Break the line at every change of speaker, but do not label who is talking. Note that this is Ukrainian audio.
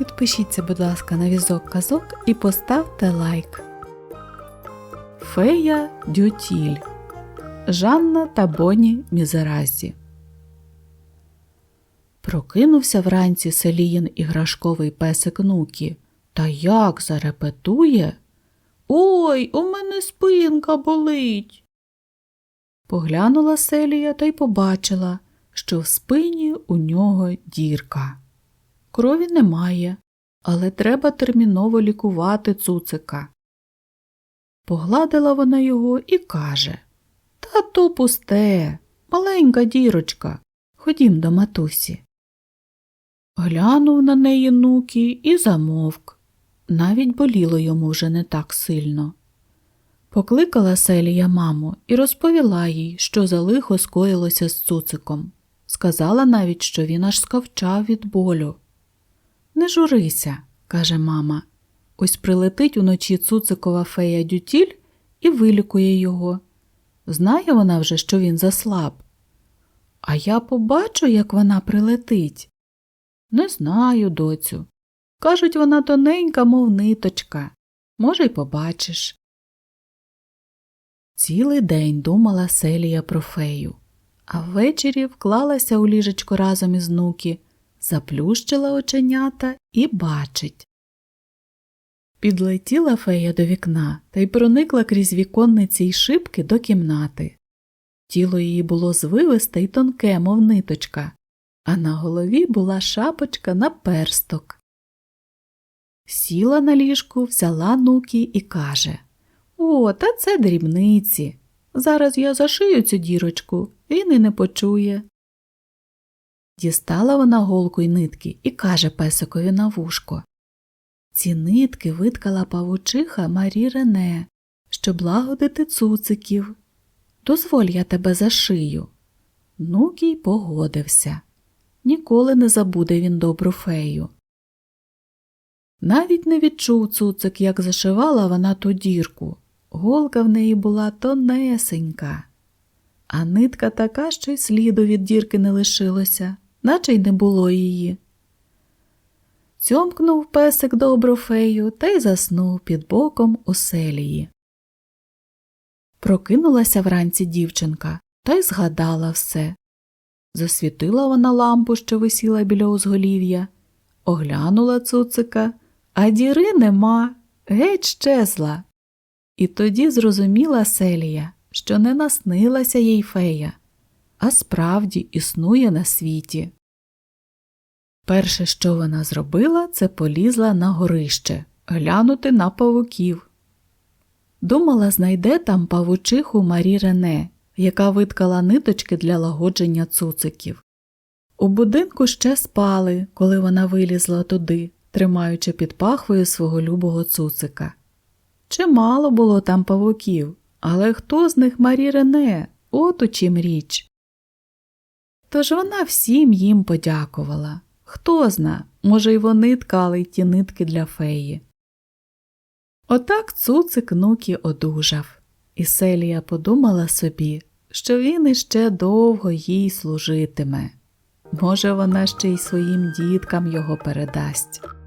Підпишіться, будь ласка, на візок казок і поставте лайк. Фея Дютіль Жанна та Боні Мізеразі Прокинувся вранці Селіїн іграшковий песик Нукі. Та як зарепетує? Ой, у мене спинка болить. Поглянула Селія та й побачила, що в спині у нього дірка. Крові немає, але треба терміново лікувати цуцика. Погладила вона його і каже Та то пусте, маленька дірочка. Ходім до матусі. Глянув на неї нукі і замовк. Навіть боліло йому вже не так сильно. Покликала Селія маму і розповіла їй, що за лихо скоїлося з цуциком. Сказала навіть, що він аж скавчав від болю. Не журися, каже мама. Ось прилетить уночі цуцикова фея дютіль і вилікує його. Знає вона вже, що він заслаб. А я побачу, як вона прилетить. Не знаю, доцю. Кажуть, вона тоненька, мов ниточка. Може, й побачиш. Цілий день думала Селія про фею, а ввечері вклалася у ліжечко разом із нуки, заплющила оченята і бачить. Підлетіла фея до вікна та й проникла крізь віконниці й шибки до кімнати. Тіло її було звивисте й тонке, мов ниточка, а на голові була шапочка на персток. Сіла на ліжку, взяла нукі і каже О, та це дрібниці. Зараз я зашию цю дірочку, він і не почує. Дістала вона голку й нитки і каже песикові на вушко. Ці нитки виткала павучиха Марі Рене, щоб лагодити цуциків. Дозволь я тебе зашию. Нукій погодився. Ніколи не забуде він добру фею. Навіть не відчув цуцик, як зашивала вона ту дірку. Голка в неї була тонесенька, а нитка така, що й сліду від дірки не лишилося, наче й не було її. Цьомкнув песик добру фею та й заснув під боком у селії. Прокинулася вранці дівчинка та й згадала все. Засвітила вона лампу, що висіла біля узголів'я, оглянула цуцика, а діри нема, геть щезла. І тоді зрозуміла Селія, що не наснилася їй фея, а справді існує на світі. Перше, що вона зробила, це полізла на горище, глянути на павуків. Думала, знайде там павучиху Марі Рене, яка виткала ниточки для лагодження цуциків. У будинку ще спали, коли вона вилізла туди, тримаючи під пахвою свого любого цуцика. Чимало було там павуків, але хто з них Марі Рене? От у чим річ. Тож вона всім їм подякувала. Хто зна, може, й вони ткали ті нитки для феї. Отак цуцик нукі одужав, і Селія подумала собі, що він іще довго їй служитиме. Може, вона ще й своїм діткам його передасть.